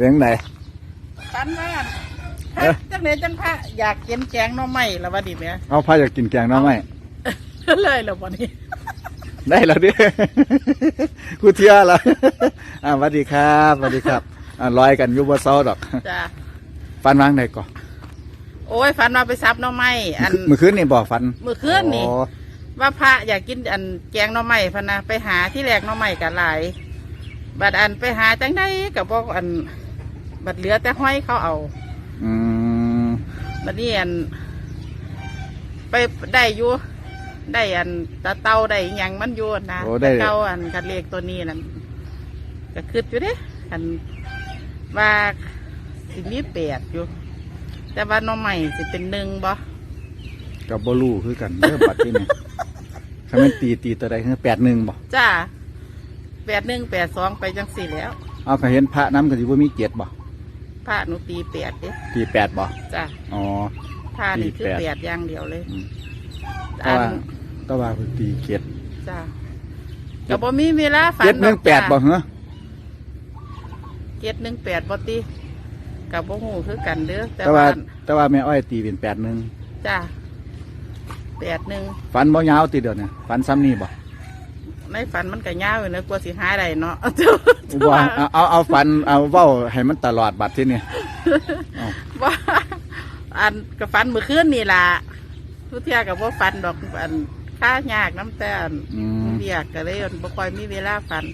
เป็นยังไงฝันว่าเอ๊ะจังเลยจังพระอยากกินแกงหน่อไม้แล้ววันนี้แหม่เอาพาอยากกินแกงหน้ำไหมเลยแล้ววันนี้ได้แล้วดิ กูเที่ยแล้วอ่าสวัสดีครับสวัสดีครับอ่าลอยกันอยุบเซาดอกจ้าฟันวางไหนก่อนโอ้ยฝันว่าไปซับหน่อไม้อันเมื่อคืนนี่บอกฟันมื้อคืนนี่ อ๋อ ว่าพระอยากกินอันแกงหน่อไม้พะนะไปหาที่แรกหน่อไม้กันหลาย บัดอันไปหาจังได้กับบอกอัน บัดเหลือแต่ห้อยเขาเอาอืมบัดนี้อัน ไปได้อยู่ได้อันตะเตาได้อิหยังมันอยู่นะโอ้ได้แต่เก่าอันกันเลขตัวนี้นั่นก็คืดอยู่เด้อันว่าสิมีแปดอยู่ แต่ว่าหน้องใหม่สิเป็นหนึ่งบ่กับบลูคือกันเริ่มปัดที่นี่คำเป็นตีตีตัวใดคือแปดหนึ่งบอกจ้าแปดหนึ่งแปดสองไปจังสี่แล้ว เอาก็เห็นพระน้ำกันสิว่ามีเกียรติบ่ พระหนูตีแปดเด้ตีแปดบ่จ้าอ๋อพระนี่คือตีแปด แปดอย่างเดียวเลยอืมแต่อันว่าแต่ว่าเพิ่นตีเกียรติจ้าก็บ่มีเวลาฝันเกียรติหนึ่งแปดบ่เหรอเจ็ดหนึ่งแปดบ่ตีกับบ่หูคือกันเด้อแต่แต่ว่าว่าแต่ว่าแม่อ้อยตีเป็นแปดหนึ่งจ้าแปดหนึ่งฟันบ่ยาวตีเดียวเนี่ยฟันซ้ำนี่บ่ ในฝันมันก็ยาวอยู่นะกลัวสิหาได้เนาะว่าเอาเอาเอาฟันเอาเว้าให้มันตลอดบัดที่นี่เอาว่าอันกับฟันมือคืนนี่ล่ะทุกเที่ยกับว่าฟันดอกอันค่ายากน้ำแต่อันอืมเบียกก็เลยอันบ่ค่อยมีเวลาฟัน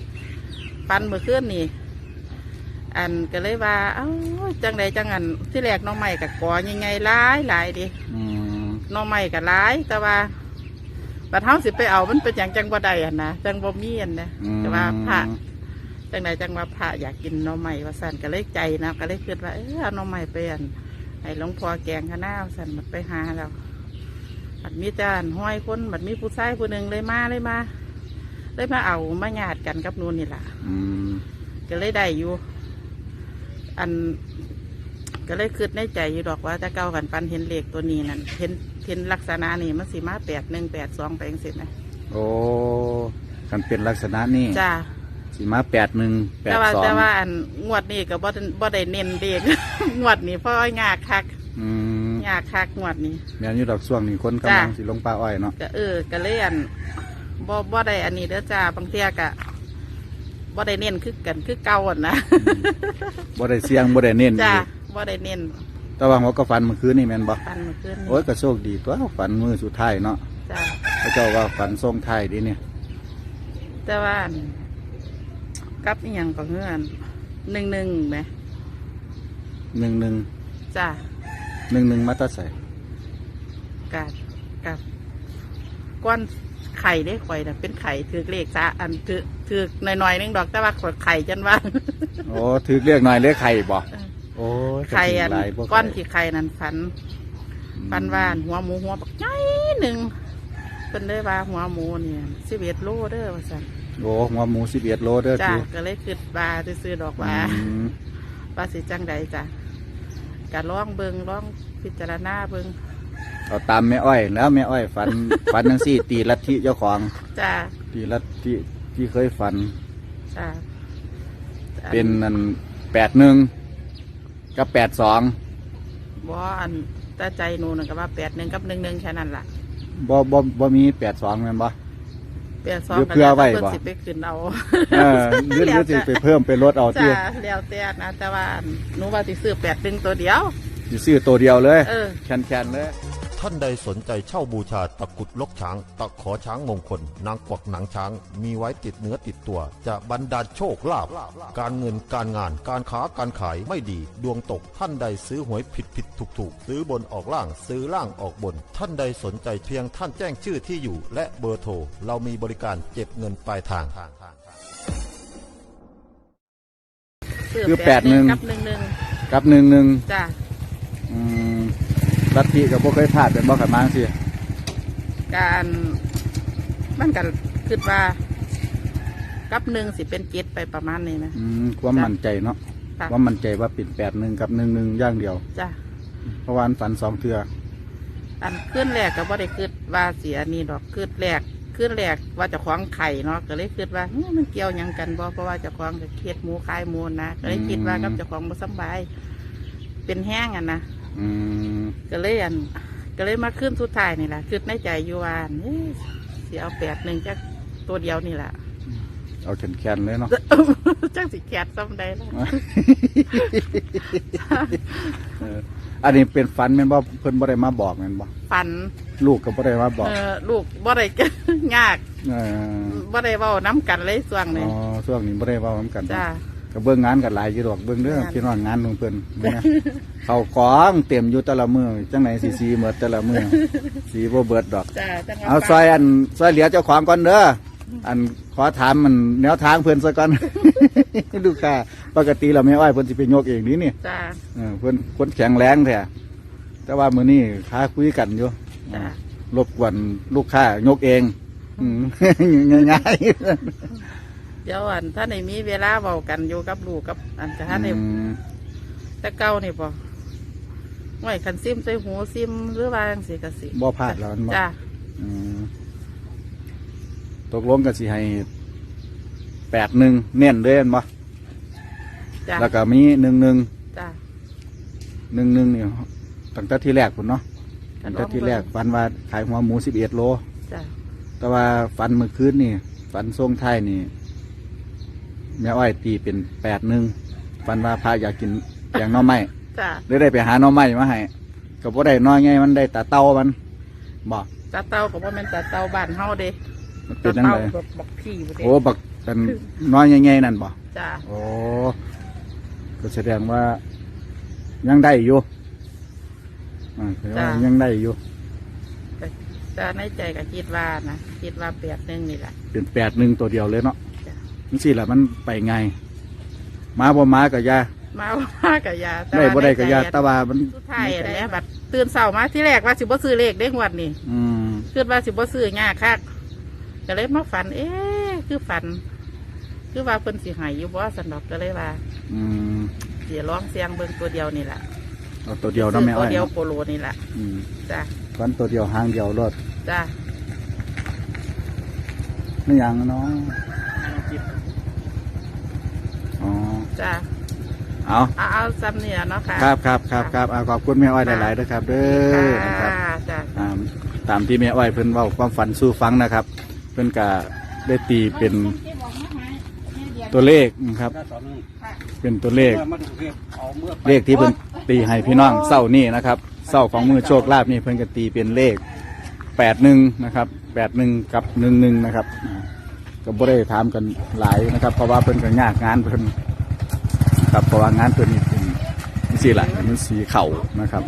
ฟันมือคืนนี่อันก็เลยว่า เอ้าจังใดจังอันที่แรกหน้องใหม่กับกอยังไงหลายหลายดิอืมหน้องใหม่กับหลายแต่ว่า บัดเฮาสิไปเอามันเป็นอย่างจังบ่ได้อะนะจังบ่มีอันนะอืม แต่ว่าพระจังใดจังว่าพระอยากกินหน้องใหม่ว่าสั่นก็เลยใจนะก็เลยคิดว่าเออเอาหน้องใหม่ไปอันให้หลวงพ่อแกงข้าวหน้าสันมันไปหาแล้วบัดมีจานห้อยคนบัดมีผู้ชายผู้หนึ่งเลยมาเลยมาเลยมาเอามาญาติกันกับนูนนี่แหละอืมก็เลยได้อยู่ อัน ก็เลยคิดในใจอยู่ดอกว่าจะเก้ากันปันเห็นเลขตัวนี้นั่นเห็น เห็นลักษณะนี่มันสีมาแปดหนึ่งแปดสองไปเองสินะโอ้กันเป็นลักษณะนี้จ้าสีมาแปดหนึ่งแปดแต่ว่าสองแต่ว่าอันงวดนี้ก็บ่ได้บ่ได้เน้นเด็ก งวดนี้เพราะว่างาคักอืมงาคักงวดนี้ แม่นอยู่ดอกช่วงนี้คนกำลังจ้ะ สิลงปลาอ้อยเนาะก็เออก็เลยอันบ่บ่ได้อันนี้เด้อจ้าบางเทียก็บ่ได้เน้นคือกันคือเก่าอะนะ บ่ได้เสียงบ่ได้เน้นจ้าอยู่บ่ได้เน้น แต่ว่าหัวก็ฟันเมื่อคืนนี่แม่นบ่ปันเมื่อคืนนี้โอ้ยก็โชคดีตัวฟันมือสุดท้ายเนาะจ้าพระเจ้าว่าฟันทรงท้ายดีเนี่ยแต่ว่าอันกับอีหยังก็เฮือนหนึ่งหนึ่งไหมหนึ่งหนึ่งจ้าหนึ่งหนึ่งมาแตาใส่กาดกับก้อนไข่ได้ข่อยน่ะเป็นไข่ถือเลขจ้าอันถือถือหน่อยๆนึงดอกแต่ว่าข่อยไข่จันว่า โอ้ถือเรียกหน่อยเรียกไข่บ่ โอ้ยไข่อันหลายบ่ก้อนไข่ที่ไข่นั่นฝันปันว่านหัวหมูหัวปักใหญ่หนึ่งเป็นได้ว่าหัวหมูเนี่ยสิบเอ็ดโลเด้อว่าสั่นโอ้หัวหมูสิบเอ็ดโลเด้อจ้าคือก็เลยคิดว่าจะซื้อๆดอกว่าอืมว่าสิจังใดจ้ะการล่องเบิงล่องพิจารณาเบิงเอาตามแม่อ้อย แล้วแม่อ้อยฟันฟันทั้งสี่ ตีลัทธิเจ้าของจ้าตีลัทธิที่เคยฟันจ้าเป็นนันแปดหนึ่ง กับแปดสองบ่อันแตาใจหนูน่ะก็ว่าแปดหนึ่งกับหนึ่งหนึ่งแค่นั้นล่ะบ่บ่บ่มีแปดสองแม่นบ่ แปดสองหรือเพื่อไว้บ่เพิ่นสิไปขึ้นเอาเออหรือหรือสิไปเพิ่มไปลดเอาที่จ้าแล้วแต่นะแต่ว่าหนูว่าสิซื้อแปดหนึ่งตัวเดียว สิซื้อตัวเดียวเลย เออ แคนแคนๆเลย ท่านใดสนใจเช่าบูชาตะกรุดลกช้าง ตะขอช้างมงคล นางกวักหนังช้าง มีไว้ติดเนื้อติดตัว จะบรรดาลโชคลาภการเงินการงานการค้าการขายไม่ดี ดวงตกท่านใดซื้อหวยผิดผิดถูกถูกซื้อบนออกล่างซื้อล่างออกบน ท่านใดสนใจเพียงท่านแจ้งชื่อที่อยู่ และเบอร์โทรเรามีบริการเก็บเงินปลายทางซื้คือแปดหนึ่งกับหนึ่งหนึ่งกับหนึ่งหนึ่งจ้าอืม ลัทธิกับบ่เคยพลาดเป็นบ่ขันมาสิการมันกันคิดว่า กับหนึ่งสิเป็นเจ็ดไปประมาณนี้นะ อืมความมั่นใจเนาะค่ะว่ามั่นใจว่าปิดแปดหนึ่งกับหนึ่งหนึ่งอย่างเดียว จ้าเพราะวาอันฝันสองเทืออันขึ้นแรกก็บ่ได้คิดว่าเสียนี่ดอกคิดแรกขึ้นแรกว่าเจะคว้าของไข่เนาะก็เลยคิดว่าเฮ้ยมันเกี่ยวหยังกันบ่เพราะว่าเจะคว้าของกับเคสหมูคายหมูนะก็เลยคิดว่ากับเจะคว้าของบ่สำบายเป็นแห้งอะนะ อืมก็เลยอัน ก็เลยมาขึ้นสุดท้ายนี่แหละคิดในใจอยู่ว่าเฮ้ยสิเอาแปดหนึ่งจักตัวเดียวนี่แหละเอาแขนๆเลยเนาะ จักสิแคดซ้ำใดแล้วเอออันนี้เป็นฝันแม่นบ่เพิ่นบ่ได้มาบอกแม่นบ่ฝัน ลูกก็บ่ได้มาบอกเออลูกบ่ได้ ยากเออบ่ได้เว้าน้ำกันเลยส่วงอ๋นี้อช่วงนี้บ่ได้เว้านํกันจ้า ก็เบิ่งงานกันหลายอยู่ดอกเบิ่งเด้องานพี่น้องงานของเพิ่นนะเข้ากองเต็มอยู่แต่ละมื้อจังไหนสิสีหมดแต่ละมื้อสีบ่เบิดดอกจ้าจังหวะเอาซอยอันซอยเหลือเจ้าของก่อนเด้ออันขอถามมันแนวทางเพิ่นซะก่อนดูค่ะปกติเราไม่อ้อยเพิ่นสิไปยกเองนี่นี่จ้าเออเพิ่นคนแข็งแรงแท้แต่ว่ามื้อนี้ค้าคุยกันอยู่จ้ารบกวนลูกค้ายกเองอืมง่าย เดี๋ยวอันถ้าในมีเวลาเว้ากันอยู่กับลูกกับ อันจะๆถ้าในอืมแต่เก่านี่บ่ไว้คันซิมใส่หูซิมหรือว่าจังซี่ก็สิบ่พลาดแล้วมันบ่จ้าอืมตกลงกันสิให้แปดหนึ่งเน้นเลยแม่นบ่จ้าแล้วก็มีหนึ่งหนึ่งจ้าหนึ่งหนึ่งนี่ตั้งแต่ที่แรกคุณเนาะตั้งแต่ที่แรกฝันว่าขายหัวหมูสิบเอ็ดโล จ้าแต่ว่าฝันเมื่อคืนนี่ฝันทรงไทายนี่ แม่อ้อยตีเป็นแปดหนึ่งฝันว่าพาอยากกินแกงหน่อไม้จ้าเลยได้ไปหาหน่อไม้มาให้ก็บ่ได้น้อยไงมันได้ตาเต้ามันบอกตาเต้าก็บ่แม่นตาเต้าบ้านเฮาเด้มันเป็ตานยังเต้าไงแบบบักพี่บ่เด้โอ้บักกันน้อยไงๆนั่นบ่จ้าโอ้ก็แสดงว่า ยังได้อยู่อ่าแสดงว่ายังได้อยู่ จ้าในใจก็คิดว่านะคิดว่าแปดหนึ่งนี่แหละเป็นแปดหนึ่งตัวเดียวเลยเนาะ จ้ะนี่สิแหละมันไปไงมาบ่มากับยามาว่ากับยาแต่ได้ว่าบ่ได้กับยาในใจแตะวามันสุดท้ายอะไรบัดตื่นเช้ามาที่แรกว่าสิบ่ซื้อเลขได้งวดนี่อืมคิดว่าสิบ่ซื้อยากคักก็เลยมาฝัน เอ๊ะคือฝัน คือว่าเพิ่นสิใหายอยู่บ่สันดอกก็เลยว่าอืมสิร้องเสียงเบิ่งตัวเดียวนี่แหละเอาตัวเดียวเนาะแม่ตัอ้วอยเดียวเนาะโปโลนี่แหละอืมจ้าวันตัวเดียวหางเดียวรถจ้าไม่ยังเนาะ อ๋อจ้าเอาเอาเอาซ้ำเนี่ยเนาะค่ะครับครับครับครับเอาขอบคุณแม่อ้อยหลายๆนะครับเด้อนะครับค่ะจ้าอ่าตามที่แม่อ้อยเพิ่นเว้าความฝันสู่ฟังนะครับ เพิ่นก็ได้ตีเป็นตัวเลขนะครับ เป็นตัวเลข เลขที่เพิ่นตีให้พี่น้องเศร้านี่นะครับเศร้าของมือโชคลาภนี่เพิ่นก็ตีเป็นเลขแปดหนึ่งนะครับแปดหนึ่งกับหนึ่งหนึ่งนะครับอ่า ก็บ่ได้ถามกันหลายนะครับ เพราะว่าเพิ่นก็ยากงานเพิ่นครับเพราะว่างานเพิ่นนี่เป็นสีหละมันสีเข่านะครับ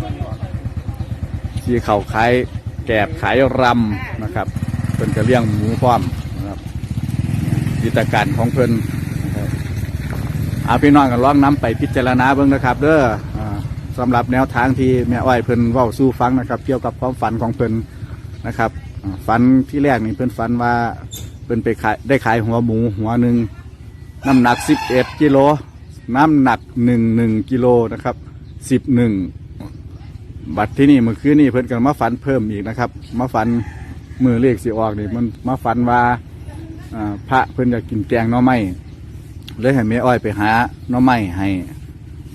สีเข่าขายแกบขายรำนะครับเพิ่นก็เลี้ยงหมูพร้อมนะครับกิจการของเพิ่นนะครับอาพี่น้องกันลองน้ำไปพิจารณาเบิ่งนะครับ เด้ออ่าสำหรับแนวทางที่แม่อ้อยเพิ่นเว้าสู้ฟังนะครับ เกี่ยวกับความฝันของเพิ่นนะครับฝันที่แรกนี่เพิ่นฝันว่า เพิ่นไปขายได้ขายหัวหมูหัวหนึ่งน้ำหนัก11กิโลน้ำหนัก1 1กิโลนะครับ11บัตรที่นี่เมื่อคืนนี่เพิ่นก็มาฝันเพิ่มอีกนะครับมาฝันมือเลขสิออกนี่มันมาฝันว่าพระเพิ่นอยากกินแกงน่อไม้เลยให้แม่อ้อยไปหาน้อไม้ให้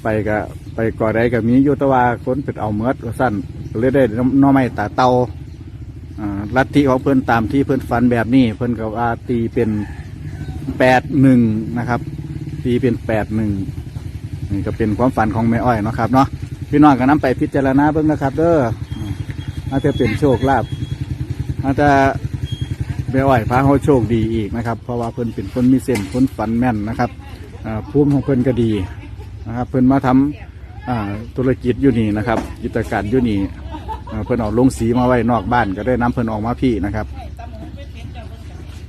ไปก็ไปก่อใดก็มียู่แตว่าคนเปิดเอาเมือดว่าสั้นเลยได้น้อไม้ตาเตา ลัทธิของเพิ่อนตามที่เพิ่อนฝันแบบนี้ เพิ่อนก็ว่าตีเป็นแปดหนึ่งนะครับ ตีเป็นแปดหนึ่งนี่ก็เป็นความฝันของแม่อ้อยนะครับเนาะพี่น้องก็นํไปพิจารณาเบิ่งนะครับ เด้ออาจจะเป็นโชคลาภอาจจะแม่อ้อยพาเขาโชคดีอีกนะครับ เพราะว่าเพิ่อนเป็นคนมีเส้นคนฝันแม่นนะครับอ่าภูมิของเพิ่อนก็ดีนะครับ เพิ่อนมาทำอ่าธุรกิจอยู่นี่นะครับกิจการอยู่นี่ อ่าเพิ่นเอาลงสีมาไว้นอกบ้านก็ได้น้ำเพิ่นออกมาพี่นะครับ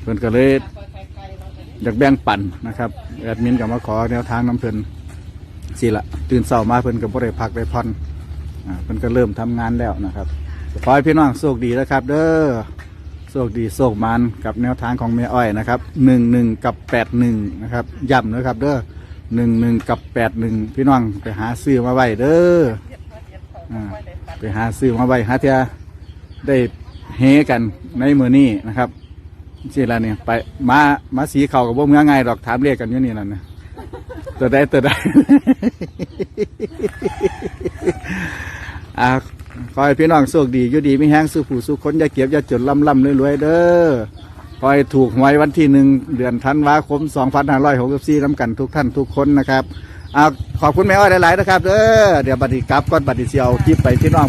เพิ่นก็เลยอยากแบ่งปันนะครับแอดมินก็มาขอแนวทางน้ำเพิ่นสิละตื่นเช้ามาเพิ่นก็บ่ได้พักได้ผ่อนอ่าเพิ่นก็เริ่มทำงานแล้วนะครับขอให้พี่น้องโชคดีนะครับ เด้อโชคดีโชคมันกับแนวทางของแม่อ้อยนะครับหนึ่งหนึ่งกับแปดหนึ่งนะครับย้ำนะครับ เด้อหนึ่งหนึ่งกับแปดหนึ่งพี่น้องไปหาซื้อมาไว้เด้อ อ่าไปหาซื้อมาไว้หาเทียได้เฮกันในมือนี้นะครับสิละเนี่ยไปมามาสีเขากับว่าเมื่อไงดอกถามเรียกกันอยู่นี่นั่นนะตัวได้ตัวได้อ่าขอให้พี่น้องโชคดีอยู่ดีไม่แห้งสู้ผู้สู้คนอย่าเก็บอย่าจนล่ำล่ำรวยๆเด้อขอให้ถูกหวยวันที่หนึ่งเดือนธันวาคม 2564น้ำกันทุกท่านทุกคนนะครับ อ่าขอบคุณแม่อ้อยหลายๆนะครับเด้อเดี๋ยวบัดนี้กลับก่อนบัดนี้เสียวคลิปไปพี่น้อง